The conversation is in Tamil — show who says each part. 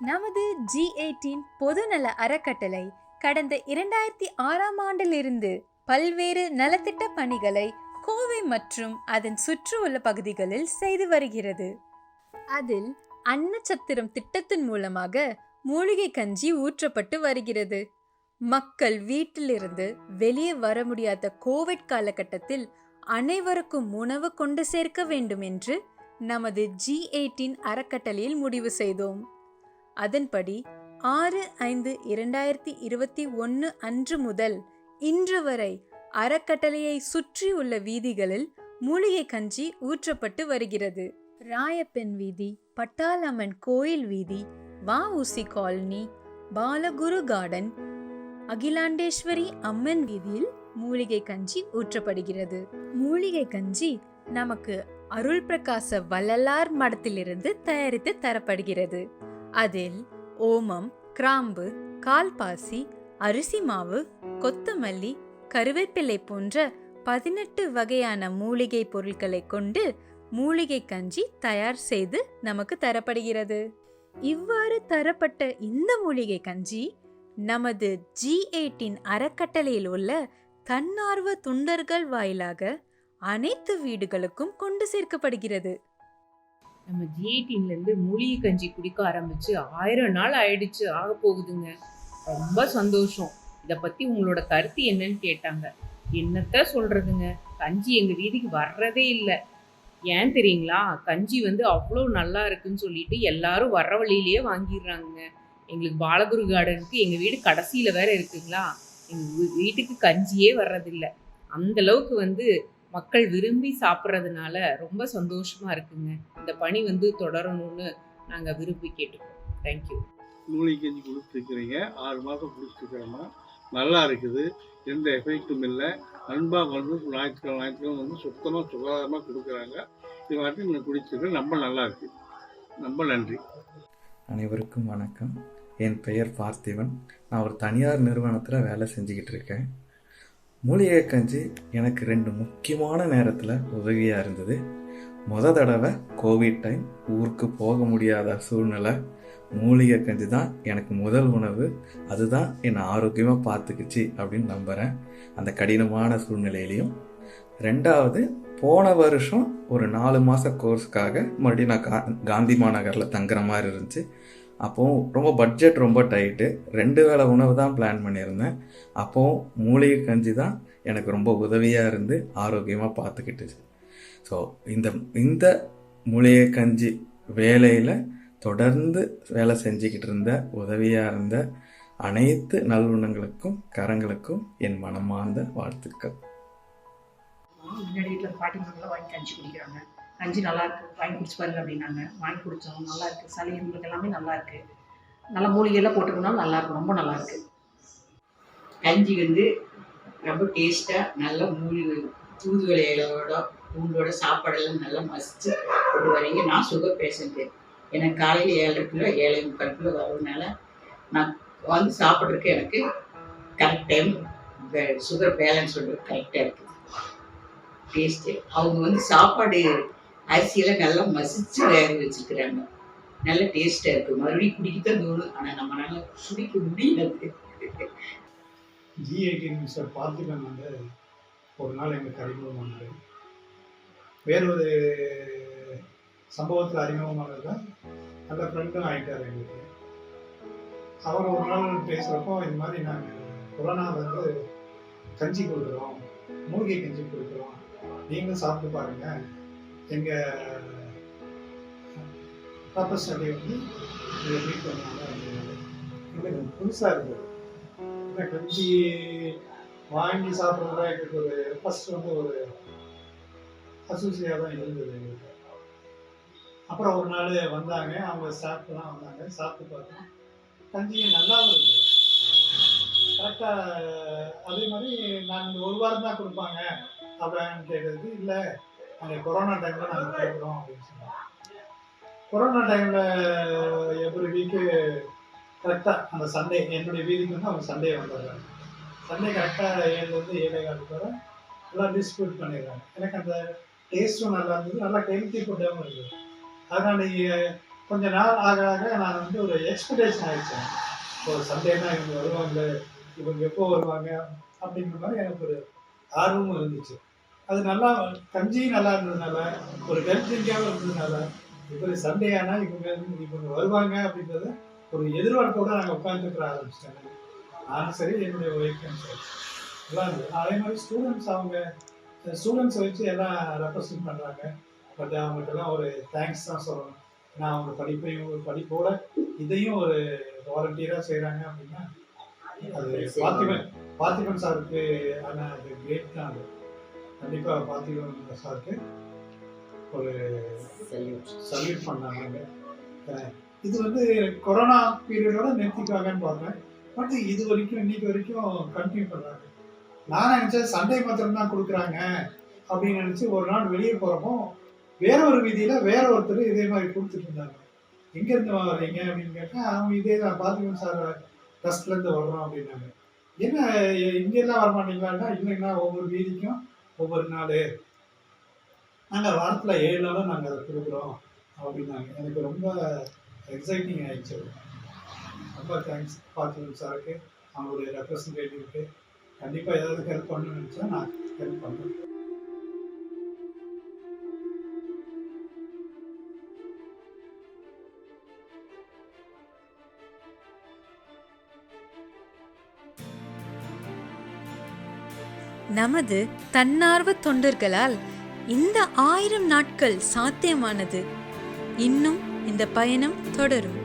Speaker 1: நமது ஜி எயிட்டீன் பொதுநல அறக்கட்டளை கடந்த இரண்டாயிரத்தி ஆறாம் ஆண்டிலிருந்து பல்வேறு நலத்திட்ட பணிகளை கோவை மற்றும் அதன் சுற்றியுள்ள பகுதிகளில் செய்து வருகிறது. அதில் அன்னச்சத்திரம் திட்டத்தின் மூலமாக மூலிகை கஞ்சி ஊற்றப்பட்டு வருகிறது. மக்கள் வீட்டிலிருந்து வெளியே வர முடியாத கோவிட் காலகட்டத்தில் அனைவருக்கும் உணவு கொண்டு சேர்க்க வேண்டும் என்று நமது ஜி எயிட்டீன் அறக்கட்டளையில் முடிவு செய்தோம். அதன்படி ஆறு ஐந்து இரண்டாயிரத்தி இருபத்தி ஒன்று அன்று முதல் இன்று வரை அறக்கட்டளையை சுற்றியுள்ள வீதிகளில் மூலிகை கஞ்சி ஊற்றப்பட்டு வருகிறது. ராயப்பெண் வீதி பட்டாளம்மன் கோயில் வீதி வஉசி காலனி பாலகுரு கார்டன் அகிலாண்டேஸ்வரி அம்மன் வீதியில் மூலிகை கஞ்சி ஊற்றப்படுகிறது. மூலிகை கஞ்சி நமக்கு அருள் பிரகாச வள்ளலார் மடத்திலிருந்து தயாரித்து தரப்படுகிறது. அதில் ஓமம் கிராம்பு கால்பாசி அரிசி மாவு கொத்தமல்லி கருவேப்பிலை போன்ற பதினெட்டு வகையான மூலிகை பொருட்களை கொண்டு மூலிகை கஞ்சி தயார் செய்து நமக்கு தரப்படுகிறது. இவ்வாறு தரப்பட்ட இந்த மூலிகை கஞ்சி நமது ஜி எயிட்டின் அறக்கட்டளையில் உள்ள தன்னார்வ தொண்டர்கள் வாயிலாக அனைத்து வீடுகளுக்கும் கொண்டு சேர்க்கப்படுகிறது.
Speaker 2: நம்ம ஜிஐடின்லேருந்து மூலிகை கஞ்சி குடிக்க ஆரம்பித்து ஆயிரம் நாள் ஆயிடுச்சு ஆக போகுதுங்க. ரொம்ப சந்தோஷம். இதை பற்றி உங்களோட கருத்து என்னன்னு கேட்டாங்க. என்னத்த சொல்கிறதுங்க கஞ்சி எங்கள் வீதிக்கு வர்றதே இல்லை. ஏன் தெரியுங்களா? கஞ்சி வந்து அவ்வளோ நல்லா இருக்குன்னு சொல்லிட்டு எல்லாரும் வர்ற வழியிலேயே வாங்கிடுறாங்க எங்களுக்கு பாலகுரு கார்டனுக்கு எங்கள் வீடு கடைசியில் வேற இருக்குங்களா? எங்கள் வீட்டுக்கு கஞ்சியே வர்றதில்லை. அந்தளவுக்கு வந்து மக்கள் விரும்பி சாப்பிட்றதுனால ரொம்ப சந்தோஷமா இருக்குங்க. இந்த பணி வந்து தொடரணும்னு நாங்கள் விரும்பி கேட்டுக்கிறோம் தேங்க்யூ
Speaker 3: மூலிகை கஞ்சி கொடுத்துருக்குறீங்க ஆறு மாதம் கொடுத்துருக்குறோமா நல்லா இருக்குது. எந்த எஃபெக்ட்டும் இல்லை. அன்பாக வந்து ஞாயிற்றுக்கிழமை ஞாயிற்றுக்கிழமை வந்து சுத்தமாக சுகாதாரமாக கொடுக்குறாங்க. இது வாட்டி நான் குடிச்சிருக்கேன் ரொம்ப நல்லா இருக்கு. ரொம்ப நன்றி.
Speaker 4: அனைவருக்கும் வணக்கம். என் பெயர் பார்த்திபன். நான் ஒரு தனியார் நிறுவனத்தில் வேலை செஞ்சுக்கிட்டு இருக்கேன். மூலிகை கஞ்சி எனக்கு ரெண்டு முக்கியமான நேரத்தில் உதவியாக இருந்தது. முத தடவை கோவிட் டைம் ஊருக்கு போக முடியாத சூழ்நிலை மூலிகை கஞ்சி தான் எனக்கு முதல் உணவு. அதுதான் என்னை ஆரோக்கியமாக பார்த்துக்குச்சு அப்படின்னு நம்புகிறேன் அந்த கடினமான சூழ்நிலையிலையும். ரெண்டாவது போன வருஷம் ஒரு நாலு மாத கோர்ஸ்க்காக மறுபடியும் நான் கா காந்தி மாநகரில் தங்குற மாதிரி இருந்துச்சு. அப்போது ரொம்ப பட்ஜெட் ரொம்ப டைட்டு ரெண்டு வேளை உணவு தான் பிளான் பண்ணியிருந்தேன். அப்போது மூலிகை கஞ்சி தான் எனக்கு ரொம்ப உதவியாக இருந்து ஆரோக்கியமாக பார்த்துக்கிட்டுச்சு ஸோ இந்த இந்த மூலிகை கஞ்சி வேலையில் தொடர்ந்து வேலை செஞ்சுக்கிட்டு இருந்த உதவியாக இருந்த அனைத்து நல்லுணங்களுக்கும் கரங்களுக்கும் என் மனமார்ந்த வாழ்த்துக்கள்.
Speaker 5: முன்னாடி வீட்டில் வாங்கி கஞ்சி குடிக்கிறாங்க. கஞ்சி நல்லாயிருக்கு வாங்கி குடிச்சு பாருங்க அப்படின்னாங்க. வாங்கி குடித்தோம் நல்லா இருக்கு சளி இரும்புக்கு எல்லாமே நல்லா இருக்கு நல்ல மூலிகையெல்லாம் போட்டுக்கணும் நல்லா இருக்கும் ரொம்ப நல்லாயிருக்கு
Speaker 6: கஞ்சி வந்து ரொம்ப டேஸ்ட்டாக நல்ல மூலிகை தூது இலையோட பூண்டோட சாப்பாடெல்லாம் நல்லா மசித்து கொண்டு வரீங்க நான் சுகர் பேஷண்ட்டு எனக்கு காலையில் ஏழரை கிலோ ஏழை முக்கால் கிலோ வரதுனால நான் வந்து சாப்பிட்றதுக்கு எனக்கு கரெக்ட் டைம் சுகர் பேலன்ஸ் வந்து கரெக்டாக இருக்குது டேஸ்ட்டு அவங்க வந்து சாப்பாடு அரிசியெல்லாம் நல்லா மசிச்சு வேக வச்சுருக்குறாங்க. நல்ல டேஸ்ட்டாக இருக்குது மறுபடியும் குடிக்கத்தான் தோணும். ஆனால் நம்மளால குடிக்க முடியாது
Speaker 7: ஜி எயிட்டீன் மிஸ்டர் பார்த்துக்கலாம் வந்து ஒரு நாள் எங்களுக்கு அறிமுகமானார் வேறொரு சம்பவத்தில் அறிமுகமானது நல்ல ஃப்ரெண்டும் ஆகிட்டார் எங்களுக்கு. அவர் ஒரு நாள் பேசுகிறப்போ இந்த மாதிரி நாங்கள் கொரோனா வந்து கஞ்சி கொடுக்குறோம். மூலிகை கஞ்சி கொடுக்குறோம். நீங்களும் சாப்பிட்டு பாருங்கள் எங்கள் பாப்பா ஸ்டடி வந்து இதை மீட் பண்ணாங்க. அப்படின்னாரு புதுசாக இருந்தது இந்த கஞ்சி வாங்கி சாப்பிட்றதா எங்களுக்கு ஒரு ஃபர்ஸ்ட் வந்து ஒரு அசூசியாக தான் இருந்தது. எங்களுக்கு அப்புறம் ஒரு நாள் வந்தாங்க. அவங்க ஸ்டாஃப்லாம் வந்தாங்க. சாப்பிட்டு பார்த்தோம். கஞ்சி நல்லா இருந்தது. கரெக்டாக அதே மாதிரி நாங்கள் ஒரு வாரம் தான் கொடுப்பாங்க அப்படின்னு கேட்டதுக்கு இல்லை நாங்கள் கொரோனா டைமில் நாங்கள் கேட்குறோம் அப்படின்னு சொன்னாங்க. கொரோனா டைமில் எவ்ரி வீக்கு கரெக்டாக அந்த சண்டே என்னுடைய வீதிக்கு வந்து அவங்க சண்டே வந்துடுறாங்க சண்டே கரெக்டாக ஏழுலேருந்து ஏழை காலத்துக்கு வர எல்லாம் டிஸ்ட்ரிபியூட் பண்ணிடுறாங்க. எனக்கு அந்த டேஸ்ட்டும் நல்லா இருந்தது. நல்லா ஹெல்த்தி ஃபுட்டாகவும் இருந்தது. அதனால் நீங்கள் கொஞ்ச நாள் ஆக ஆக நான் வந்து ஒரு எக்ஸ்பெக்டேஷன் ஆகிடுச்சேன் ஒரு சண்டேனா இவங்க வருவாங்க இவங்க எப்போ வருவாங்க அப்படிங்கிற மாதிரி எனக்கு ஒரு ஆர்வமும் இருந்துச்சு. அது நல்லா கஞ்சி நல்லா இருந்ததுனால ஒரு ஹெல்த்திங்காகவும் இருந்ததுனால இப்போ சண்டே ஆனால் இவங்க இவங்க வருவாங்க அப்படின்றத ஒரு எதிர்பார்ப்போட நாங்கள் உட்காந்துக்கிற ஆரம்பிச்சிட்டாங்க. நானும் சரி என்னுடைய ஒய்ஃபும் சரி. நல்லா இருந்தது. அதே மாதிரி ஸ்டூடெண்ட்ஸ் அவங்க ஸ்டூடெண்ட்ஸை வச்சு எல்லாம் ரெப்ரசன்ட் பண்ணுறாங்க பட் அவங்களுக்கெல்லாம் ஒரு தேங்க்ஸ் தான் சொல்லணும். ஏன்னா அவங்க படிப்பையும் ஒரு படிப்போட இதையும் ஒரு வாலண்டியராக செய்கிறாங்க அப்படின்னா அது பார்த்திபன் பார்த்திபன் சாருக்கு ஆன அது கிரேட் தான் அது. கண்டிப்பாக பார்த்திபன் சாருக்கு ஒரு சல்யூட் பண்ணாங்க. அஹ் இது வந்து கொரோனா பீரியடோட நிறுத்திக்குவாங்கன்னு பார்த்தேன் பட் இது வரைக்கும் இன்னைக்கு வரைக்கும் கண்டினியூ பண்ணுறாங்க நான் நினச்சேன் சண்டே மாத்திரம் தான் கொடுக்குறாங்க அப்படின்னு நினச்சி ஒரு நாள் வெளியே போகிறப்போ வேற ஒரு வீதியில் வேற ஒருத்தர் இதே மாதிரி கொடுத்துட்டு இருந்தாங்க. எங்கேருந்து வர்றீங்க அப்படின்னு கேட்டேன் அவங்க இதே தான் பார்த்திபன் சார் ட்ரஸ்ட்லேருந்து வர்றோம் அப்படின்னாங்க. என்ன இங்கெல்லாம் வரமாட்டீங்களான்னா இல்லைங்களா ஒவ்வொரு வீதிக்கும் ஒவ்வொரு நாள். நாங்கள் வாரத்தில் ஏழு நாளும் நாங்கள் அதை கொடுக்குறோம் அப்படின்னாங்க. எனக்கு ரொம்ப எக்ஸைட்டிங் ஆயிடுச்சு ரொம்ப தேங்க்ஸ் பார்த்திபன் சாருக்கு அவங்களுடைய ரெப்ரஸன்டேட்டிவ்க்கு கண்டிப்பாக ஏதாவது ஹெல்ப் பண்ணணும்னு நினச்சா நான் ஹெல்ப் பண்ணுறேன்
Speaker 1: நமது தன்னார்வ தொண்டர்களால் இந்த ஆயிரம் நாட்கள் சாத்தியமானது. இன்னும் இந்த பயணம் தொடரும்.